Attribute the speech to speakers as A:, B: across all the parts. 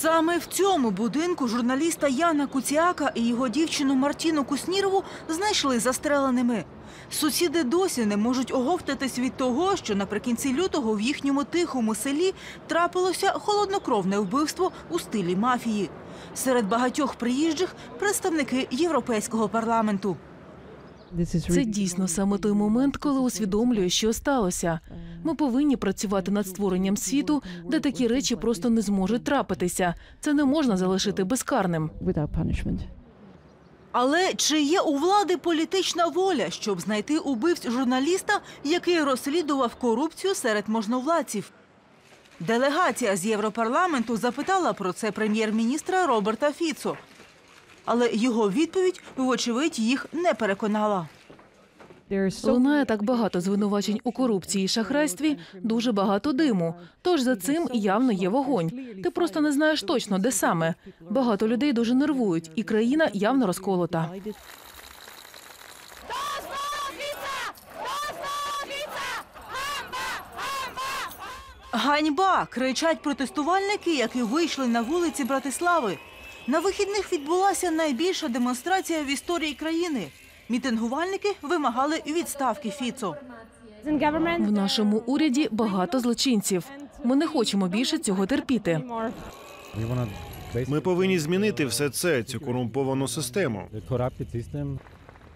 A: Саме в цьому будинку журналіста Яна Куціака і його дівчину Мартіну Куснірову знайшли застреленими. Сусіди досі не можуть оговтатись від того, що наприкінці лютого в їхньому тихому селі трапилося холоднокровне вбивство у стилі мафії. Серед багатьох приїжджих представники Європейського парламенту.
B: Це дійсно саме той момент, коли усвідомлюю, що сталося. Ми повинні працювати над створенням світу, де такі речі просто не зможуть трапитися. Це не можна залишити безкарним.
A: Але чи є у влади політична воля, щоб знайти убивць журналіста, який розслідував корупцію серед можновладців? Делегація з Європарламенту запитала про це прем'єр-міністра Роберта Фіцо. Але його відповідь, вочевидь, їх не переконала.
B: Лунає так багато звинувачень у корупції і шахрайстві, дуже багато диму. Тож за цим явно є вогонь. Ти просто не знаєш точно, де саме. Багато людей дуже нервують, і країна явно розколота.
A: Ганьба! кричать протестувальники, які вийшли на вулиці Братислави. На вихідних відбулася найбільша демонстрація в історії країни. Мітингувальники вимагали відставки Фіцо.
B: В нашому уряді багато злочинців. Ми не хочемо більше цього терпіти.
C: Ми повинні змінити все це, цю корумповану систему.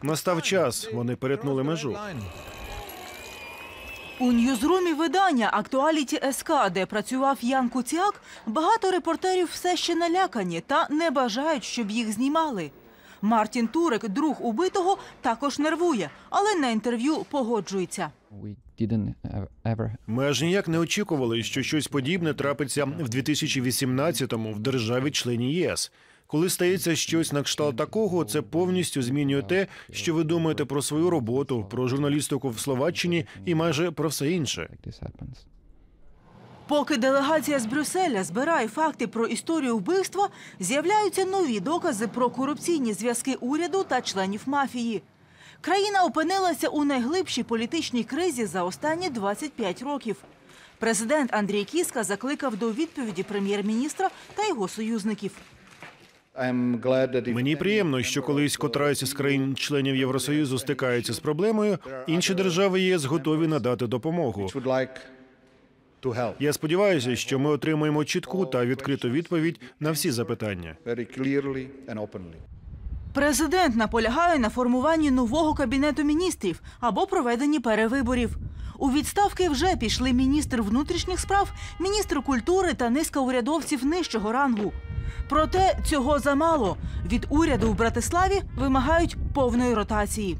C: Настав час, вони перетнули межу.
A: У ньюзрумі видання Актуаліті СК, де працював Ян Куціак, багато репортерів все ще налякані та не бажають, щоб їх знімали. Мартін Турик, друг убитого, також нервує, але на інтерв'ю погоджується.
C: Ми аж ніяк не очікували, що щось подібне трапиться в 2018-му в державі-члені єС. Коли стається щось на кшталт такого, це повністю змінює те, що ви думаєте про свою роботу, про журналістику в Словаччині і майже про все інше.
A: Поки делегація з Брюсселя збирає факти про історію вбивства, з'являються нові докази про корупційні зв'язки уряду та членів мафії. Країна опинилася у найглибшій політичній кризі за останні 25 років. Президент Андрій Кіска закликав до відповіді прем'єр-міністра та його союзників.
C: Мені приємно, що колись котрась із країн-членів Євросоюзу стикається з проблемою, інші держави ЄС готові надати допомогу. Я сподіваюся, що ми отримаємо чітку та відкриту відповідь на всі запитання.
A: Президент наполягає на формуванні нового кабінету міністрів або проведенні перевиборів. У відставки вже пішли міністр внутрішніх справ, міністр культури та низка урядовців нижчого рангу. Проте цього замало. Від уряду в Братиславі вимагають повної ротації.